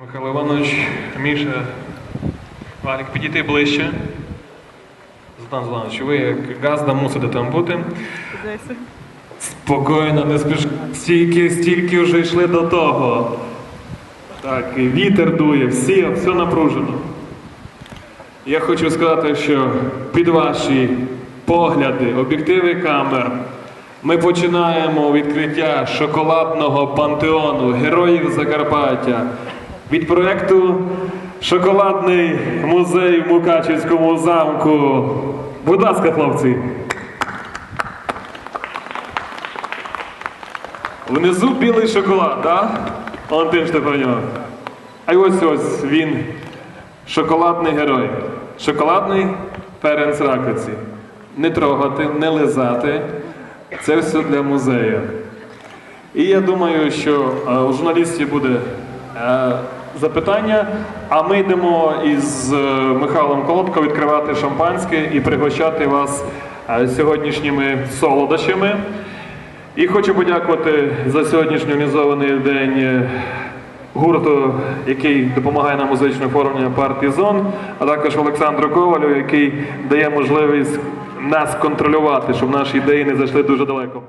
Михайло Іванович, Міша, Валік, підійти ближче. Златан Златанович, ви як газда мусите там бути. Спокійно, не спіш. Стільки, стільки вже йшли до того. Так, і вітер дує, всі, все напружено. Я хочу сказати, що під ваші погляди, об'єктиви камер, ми починаємо відкриття шоколадного пантеону героїв Закарпаття від проєкту Шоколадний музей в Мукачівському замку. Будь ласка, хлопці. Внизу білий шоколад, так? Валентин Штефаньов. А ось ось він, шоколадний герой. Шоколадний Ференц Ракоці. Не трогати, не лизати. Це все для музею. І я думаю, що е, у журналістів буде е, запитання, а ми йдемо із е, Михайлом Колодко відкривати шампанське і пригощати вас е, сьогоднішніми солодощами. І хочу подякувати за сьогоднішній організований день е, гурту, який допомагає нам музичне оформлення партії ЗОН, а також Олександру Ковалю, який дає можливість нас контролювати, щоб наші ідеї не зайшли дуже далеко.